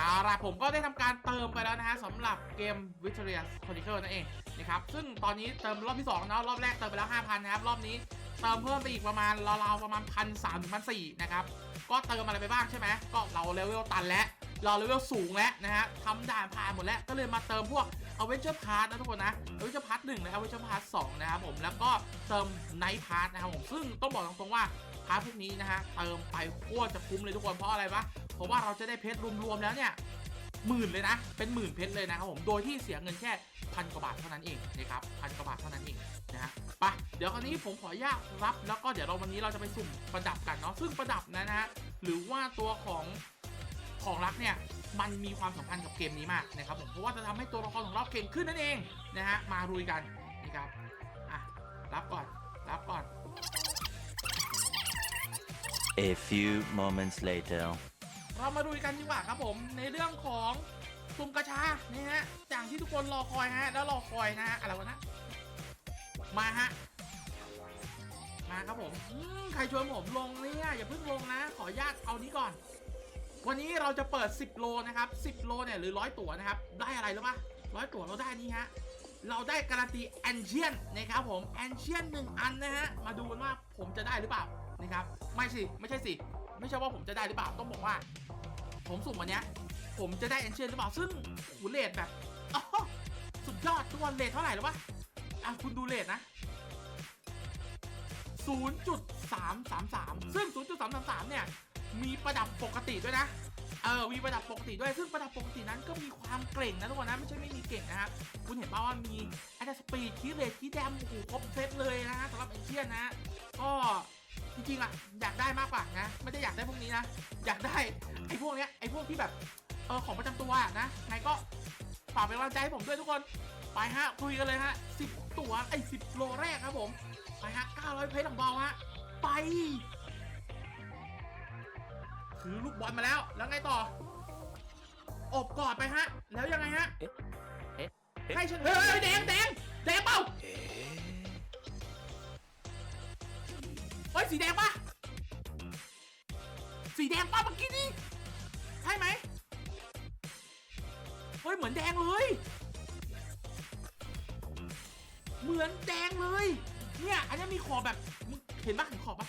เอาล่ะผมก็ได้ทำการเติมไปแล้วนะฮะสำหรับเกม Victorious Chronicle นั่นเองนะครับซึ่งตอนนี้เติมรอบที่2นาะรอบแรกเติมไปแล้ว5,000นะครับรอบนี้เติมเพิ่มไปอีกประมาณราวๆประมาณพันสามถึงพันสี่นะครับก็เติมอะไรไปบ้างใช่ไหมก็เราเลเวลตันแล้วเราเลเวลสูงแล้วนะฮะทำด่านผ่านหมดแล้วก็เลยมาเติมพวก a v e n g e r Pass นะทุกคนนะ a v e n g e r Pass 1และ a v e n g e r Pass 2นะครับผมแล้วก็เติม Night Pass นะครับผมซึ่งต้องบอกตรงๆว่าาร์ทพวกนี้นะฮะเติมไปโคตรจะคุ้มเลยทุกคนเพราะอะไรวะเพราะว่าเราจะได้เพชรรวมๆแล้วเนี่ยหมื่นเลยนะ เป็นหมื่นเพชรเลยนะครับผม โดยที่เสียเงินแค่พันกว่าบาทเท่านั้นเองนะครับพันกว่าบาทเท่านั้นเองนะฮะไปเดี๋ยวคราวนี้ผมขออนุญาตรับ แล้วก็เดี๋ยวเราวันนี้เราจะไปสุ่มประดับกันเนาะซึ่งประดับนะนะฮะหรือว่าตัวของของรักเนี่ยมันมีความสำคัญกับเกมนี้มากนะครับผมเพราะว่าจะทำให้ตัวละครของเราเก่งขึ้นนั่นเองนะฮะมารุยกันนะครับอะรับก่อนรับก่อน A few moments later. เรามาดูกันดีกว่าครับผมในเรื่องของสุ่มกระชานี่ฮะอย่างที่ทุกคนรอคอยฮะ แล้วรอคอยนะฮะอะไรวะนะ มาฮะ มาครับผมมใครชวนผมลงเนี่ยอย่าเพิ่งลงนะ ขออนุญาตเอานี้ก่อน วันนี้เราจะเปิด 10 โลนะครับ 10 โลเนี่ยหรือร้อยตั๋วนะครับ ได้อะไรรู้ปะร้อยตั๋วเราได้นี่ฮะ เราได้การันตีแอนเชียนนะครับผมแอนเชียนหนึ่งอันนะฮะ มาดูกันว่าผมจะได้หรือเปล่า นะครับ ไม่สิ ไม่ใช่สิ ไม่ใช่ว่าผมจะได้หรือเปล่า ต้องบอกว่า ผมสุ่มวันเนี้ยผมจะได้แอนเชียนหรือเปล่า ซึ่งหูเลทแบบสุดยอดทุกวันเลทเท่าไหร่หรือวะ อะ คุณดูเลทนะ 0.333 ซึ่ง 0.333 เนี่ย มีประดับปกติด้วยนะ เออมีประดับปกติด้วย ซึ่งประดับปกตินั้นก็มีความเก่งนะทุกคนนะ ไม่ใช่ไม่มีเก่งนะครับ คุณเห็นป่าว่ามีแอตสปีดคีเรทคีแดมโอ้โหครบเซตเลยนะฮะสำหรับเอเชียนนะ ก็ จริงๆอะอยากได้มากกว่านะ ไม่ได้อยากได้พวกนี้นะ อยากได้ไอ้พวกเนี้ยไอ้พวกที่แบบเออของประจำตัวอะนะไงก็ฝากเป็นกำลังใจให้ผมด้วยทุกคนไปฮะคุยกันเลยฮะ10ตัวไอ้10โลแรกครับผม ไปฮะ900เพชรของเบาฮะไปถือลูกบอลมาแล้ว แล้วไงต่อ อบกอดไปฮะ แล้วยังไงฮะเอ๊ะเอ๊ะเอ๊ะให้ฉันเฮ้ยแดงแดงแดงเปล่า เฮ้ยสีแดงปะสีแดงปะเมื่อกี้นี่ใช่ไหมเฮ้ยเหมือนแดงเลย เหมือนแดงเลย เนี่ย อันนี้มีขอบแบบเห็นปะเห็นขอบปะ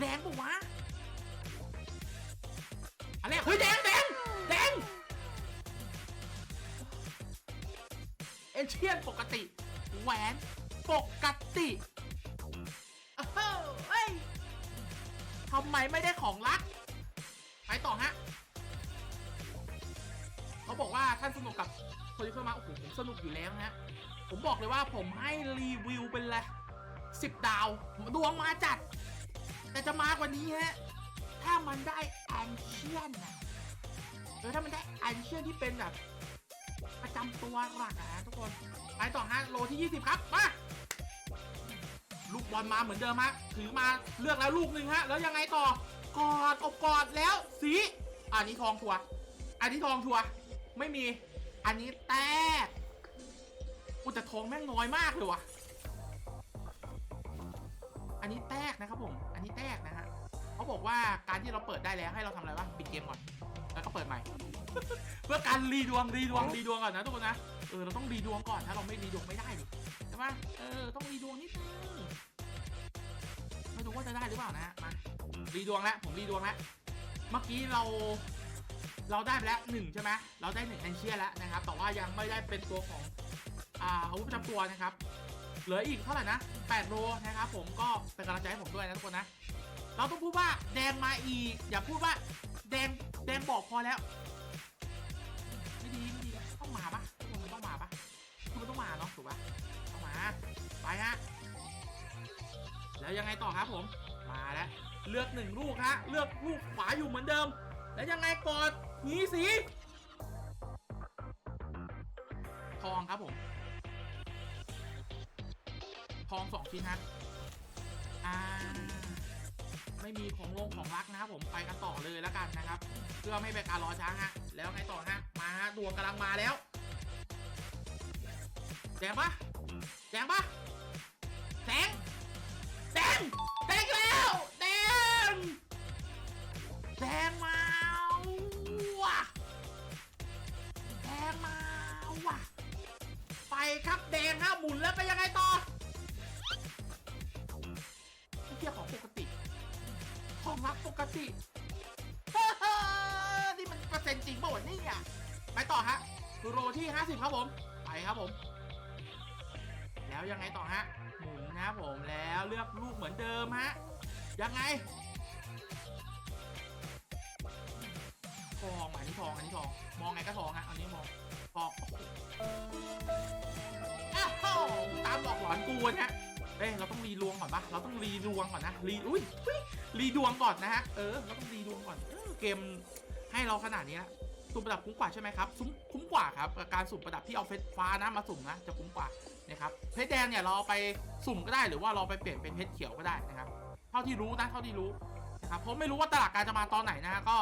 แดงปะวะอันแรกเฮ้ยแดงแดงแดงเอเชียนปกติ แหวนปกติ ทำไมไม่ได้ของรัก ไปต่อฮะเขาบอกว่าท่านสนุกกับคนที่เข้ามาโอ้โหผมสนุกอยู่แล้วฮะผมบอกเลยว่าผมให้รีวิวเป็นเลยสิบดาวดวงมาจัด แต่จะมากกว่านี้ฮะถ้ามันได้แอนเชียนนะเออถ้ามันได้แอนเชียนที่เป็นแบบประจำตัวหลักอะนะทุกคน ไปต่อฮะโลที่ 20 ครับ มา ลูกบอลมาเหมือนเดิมฮะถือมาเลือกแล้วลูกหนึ่งฮะ แล้วยังไงต่อกอดอบกอดแล้วสีอันนี้ทองชัวอันนี้ทองชัวไม่มี อันนี้แตกอุแต่ทองแม่งน้อยมากเลยว่ะ อันนี้แตกนะครับผม อันนี้แตกนะฮะเขาบอกว่าการที่เราเปิดได้แล้วให้เราทำอะไรวะปิดเกมก่อน แล้วก็เปิดใหม่ เพื่อการรีดวงรีดวงรีดวงก่อนนะทุกคนนะ เออเราต้องรีดวงก่อนถ้าเราไม่รีดวงไม่ได้ดิ ปะเออ ต้องรีดวงนิดนึงไม่รู้ว่าจะได้หรือเปล่านะฮะมารีดวงแล้วผมรีดวงแล้วเมื่อกี้เราเราได้ไปแล้วหนึ่งใช่ไหมเราได้หนึ่งแอนเชียแล้วนะครับ แต่ว่ายังไม่ได้เป็นตัวของอ่าอาวุธประจำตัวนะครับ เหลืออีกเท่าไหร่นะ8โลนะครับผมก็เป็นกำลังใจให้ผมด้วยนะทุกคนนะ เราต้องพูดว่าแดงมาอีก อย่าพูดว่าแดงแดงบอกพอแล้ว ไม่ดีไม่ดีต้องมาปะทุกคนมันต้องมาปะคือมันต้องมาเนาะถูกปะ ฮะ แล้วยังไงต่อครับผม มาแล้ว เลือกหนึ่งลูกฮะ เลือกลูกขวาอยู่เหมือนเดิม แล้วยังไงกอดหนีสีทองครับผม ทองสองชิ้นฮะ อ่า ไม่มีของลงของรักนะครับผม ไปกันต่อเลยแล้วกันนะครับ เพื่อไม่เป็นการรอช้าฮะ แล้วไงต่อฮะ มาฮะดวงกำลังมาแล้วแดงปะแดงปะ แสง แสง แสงแล้วแดงแดงมาว่ะแดงมาว่ะไปครับแดงครับหมุนแล้วไปยังไงต่อเทียบของปกติของรับปกติฮ่านี่มันเปอร์เซ็นต์จริงป่าวนี่อะไปต่อฮะโรที่ห้าสิบครับผม ไปครับผม แล้วยังไงต่อฮะ นะครับผมแล้วเลือกลูกเหมือนเดิมฮะยังไงทองอันนี้ทองอันนี้ทอง มองไงก็ทองฮะอันนี้มองทองอ้าวตามหลอกหลอนกูนะฮะเอ้ยเราต้องรีดวงก่อนปะเราต้องรีดวงก่อนนะรีอุ้ยรีดวงก่อนนะฮะเออเราต้องรีดวงก่อนเกมให้เราขนาดนี้ละสุ่มประดับคุ้มกว่าใช่ไหมครับคุ้มกว่าครับกับการสุ่มประดับที่เอาเฟสฟ้านะมาสุ่มนะจะคุ้มกว่า นะครับเพชรแดงเนี่ยเราเอาไปสุ่มก็ได้หรือว่าเราไปเปลี่ยนเป็นเพชรเขียวก็ได้นะครับ เท่าที่รู้นะเท่าที่รู้นะครับเพราะไม่รู้ว่าตลาดการจะมาตอนไหนนะฮะก็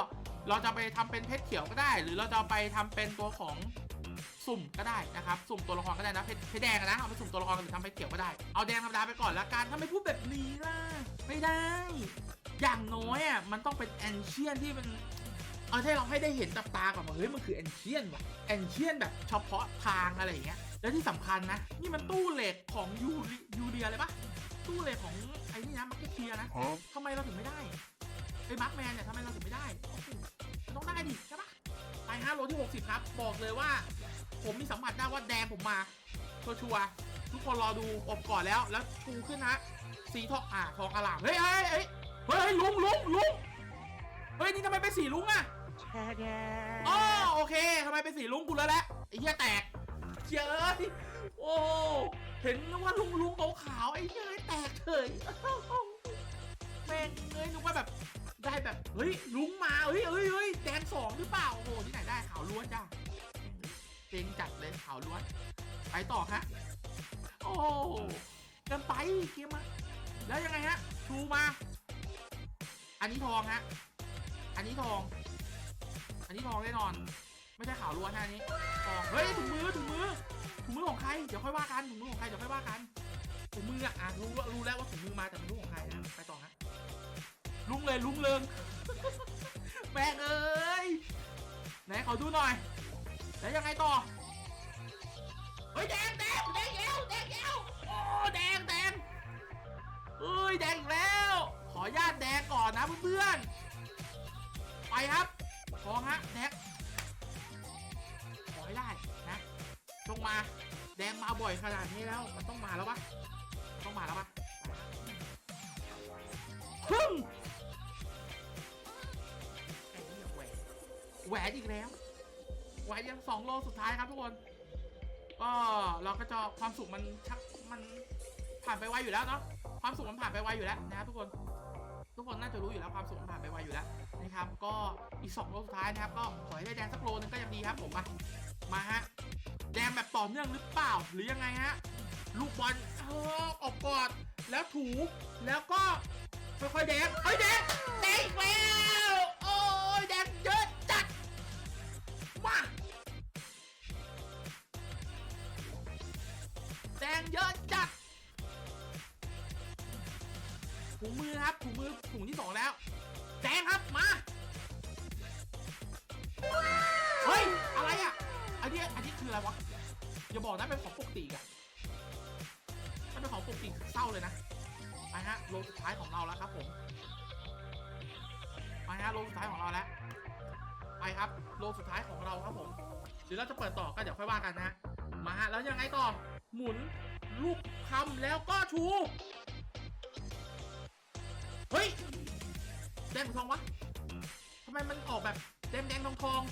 เราจะไปทำเป็นเพชรเขียวก็ได้ หรือเราจะไปทำเป็นตัวของสุ่มก็ได้นะครับ สุ่มตัวละครก็ได้นะเพชรเพชรแดงนะเอาไปสุ่มตัวละครหรือทำเพชรเขียวก็ได้เอาแดงธรรมดาไปก่อนละกันถ้าไม่พูดแบบนี้ล่ะไม่ได้ อย่างน้อยอะมันต้องเป็นแอนเชียนที่มัน เอาให้เราให้ได้เห็นตับตาก่อนว่าเฮ้ยมันคือแอนเชียนว่ะแอนเชียนแบบเฉพาะทางอะไรอย่างเงี้ยแล้วที่สำคัญนะ นี่มันตู้เหล็กของยูริยูเรียเลยปะตู้เหล็กของไอ้นี่นะมาร์เก็ตเทียนะทำไมเราถึงไม่ได้ไอ้มาร์คแมนเนี่ยทำไมเราถึงไม่ได้โอ้โหมันต้องได้ดิใช่ปะไปห้าโลที่ 60 ครับ บอกเลยว่า ผมมีสัมผัสได้ว่าแดงผมมาชัวร์ๆทุกคนรอดูอบก่อนแล้วแล้วชูขึ้นฮะสีทองอ่าทองอลามเฮ้ยเฮ้ยเฮ้ยเฮ้ยลุงลุงลุงเฮ้ยนี่ทำไมเป็นสีลุงอะ อ๋อโอเคทำไมเป็นสีลุงกูแล้วแหละไอ้เหี้ยแตกเจ้ยโอ้เห็นว่าลุงลุงขาวไอ้เหี้ยแตกเฉยแม่งเอ้ยนึกว่าแบบได้แบบเฮ้ยลุงมาเฮ้ยเฮ้ยเฮ้ยแดงสองหรือเปล่าโอ้โหที่ไหนได้ขาวล้วนจ้าเจงจัดเลยขาวล้วนไปต่อฮะโอ้เกินไปเกมมาแล้วยังไงฮะชูมา อันนี้ทองฮะอันนี้ทอง อันนี้ทองแน่นอน ไม่ใช่ขาวล้วนฮะอันนี้ทองเฮ้ยถุงมือถุงมือถุงมือของใครเดี๋ยวค่อยว่ากันถุงมือของใครเดี๋ยวค่อยว่ากันถุงมืออะอะรู้ว่ารู้แล้วว่าถุงมือมาแต่ไม่รู้ของใครนะไปต่อฮะลุงเลยลุงเริงแม่งเอ้ยไหนขอดูหน่อย แล้วยังไงต่อเฮ้ยแดงแดงแดงเอวแดงเอวโอ้แดงแดงเอ้ยแดงอีกแล้ว ขออนุญาตแดงก่อนนะเพื่อนๆไปครับ ขอฮะแดงขอให้ได้นะต้องมา แดงมาบ่อยขนาดนี้แล้ว มันต้องมาแล้วปะต้องมาแล้วปะพึ่งไอ้เหี้ยแหวนแหวนอีกแล้วแหวนยังสองโลสุดท้ายครับทุกคนก็เราก็จะความสุขมันชักมันผ่านไปไวอยู่แล้วเนาะความสุขมันผ่านไปไวอยู่แล้วนะครับทุกคน ทุกคนน่าจะรู้อยู่แล้วความสุขผ่านไปไวอยู่แล้วนะครับ ก็อีกสองโลสุดท้ายนะครับก็ขอให้ได้แดงสักโลนึงก็ยังดีครับผมมามาฮะแดงแบบต่อเนื่องหรือเปล่าหรือยังไงฮะลูกบอลเออออกกอดแล้วถูแล้วก็ค่อยๆแดงเฮ้ยแดงแดงอีกแล้ว ครับถุงมือถุงที่สองแล้วแดงครับมาเฮ้ยอะไรอะอันนี้อันนี้คืออะไรวะอย่าบอกนะเป็นของปกติอะถ้าเป็นของปกติเศร้าเลยนะไปฮะโลสุดท้ายของเราแล้วครับผมไปฮะโลสุดท้ายของเราแล้วไปครับโลสุดท้ายของเราครับผมหรือเราจะเปิดต่อก็เดี๋ยวค่อยว่ากันนะฮะมาฮะแล้วยังไงต่อหมุนลูกคำแล้วก็ชู เฮ้ย แดงทองวะทำไมมันออกแบบแดงแดงทองทอง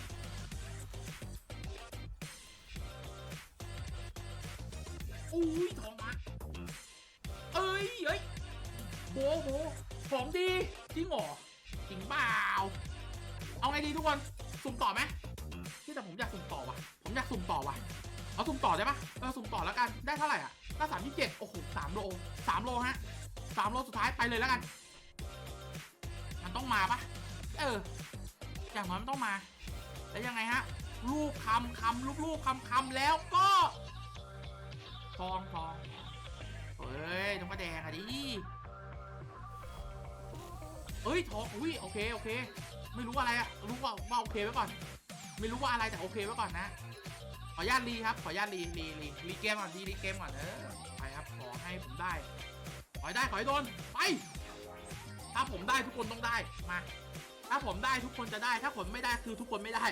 อุ้ยทองมาเอ้ยเอ้ยโบโบของดีจริงหรอจริงเปล่าเอาไงดีทุกคนสุ่มต่อไหมที่แต่ผมอยากสุ่มต่อว่ะ ผมอยากสุ่มต่อว่ะเอาสุ่มต่อได้ปะเออสุ่มต่อแล้วกันได้เท่าไหร่อะได้สามที่เจ็ดโอ้โหสามโลสามโลฮะสามโลสุดท้ายไปเลยแล้วกัน ต้องมาปะเออ อย่างน้อยมันต้องมา แล้วยังไงฮะ ลูกคำคำลูกลูกคำคำแล้วก็ทองทองเฮ้ยต้องมาแดงอะดิเอ้ยทองอุ้ยโอเคโอเค ไม่รู้อะไรอะรู้ว่าว่าโอเคไว้ก่อน ไม่รู้ว่าอะไรแต่โอเคไว้ก่อนนะออนุญาตรีครับ ขออนุญาตรีรีรีรีเกมก่อนรีรีเกมก่อนเออไปครับขอให้ผมได้ ขอให้ได้ขอให้โดนไป ถ้าผมได้ทุกคนต้องได้มา ถ้าผมได้ทุกคนจะได้ ถ้าผมไม่ได้คือทุกคนไม่ได้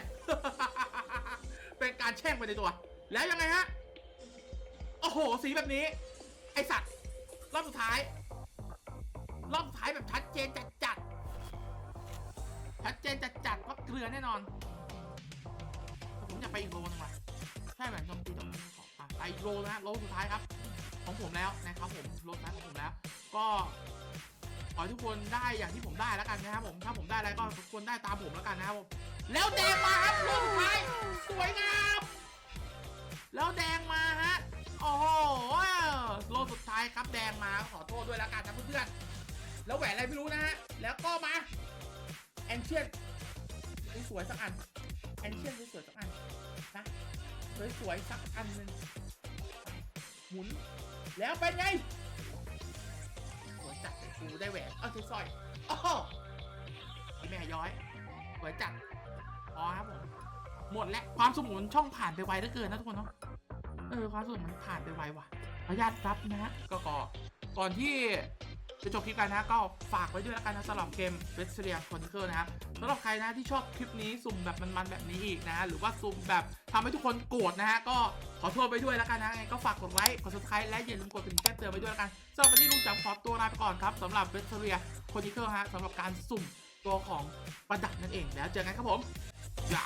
เป็นการแช่งไปในตัว แล้วยังไงฮะ โอ้โห สีแบบนี้ ไอสัตว์ รอบสุดท้าย รอบสุดท้ายแบบชัดเจนจัดจัดชัดเจนจัดจัดว่าเกลือแน่นอนผมอยากไปอีกโลนึงว่ะใช่แบบจมตีโดนขอไปอีกโลนะฮะโลสุดท้ายครับ ของผมแล้วนะครับผมโลสุดท้ายของผมแล้ว ก็ ขอให้ทุกคนได้อย่างที่ผมได้แล้วกันนะครับผมถ้าผมได้อะไรก็ทุกคนได้ตามผมแล้วกันนะครับผมแล้วแดงมาครับลสุดท้ายสวยงามแล้วแดงมาฮะโอ้โหโลสุดท้ายครับแดงมาขอโทษด้วยแล้วกันนะเพื่อนๆแล้วแหวนอะไรไม่รู้นะฮะแล้วก็มาแอนเชียนสวยสักอันแอนเชียนสวยสักอันนะสวยๆสักอันหนึ่งหมุนแล้วเป็นไง จัดกูได้แหวนเอาสร้อยๆโอ้โหพี่แม่ย้อยสวยจัดพอครับผมหมดแล้วความสมุนช่องผ่านไปไวเหลือเกินนะทุกคนเนาะเออความสมุนมันผ่านไปไวว่ะขออนุญาตรับนะฮะก็ก่อก่อนที่ จะจบคลิปกันนะก็ฝากไว้ด้วยแล้วกันนะสำหรับเกม w e s t e r i a Chronicle นะครับสำหรับใครนะที่ชอบคลิปนี้สุ่มแบบมันๆแบบนี้อีกนะหรือว่าสุ่มแบบทำให้ทุกคนโกรธนะฮะก็ขอโทษไปด้วยแล้วกันนะไงก็ฝากกดไลค์กด subscribe และอย่าลืมกดกระดิ่งแจ้งเตือนไปด้วยแล้วกันสำหรับวันนี้ลุงจำขอตัวลาไปก่อนครับสำหรับ w e s t e r i a Chronicle ฮะสำหรับการสุ่มตัวของประดับนั่นเองแล้วเจอกันครับผมจ้า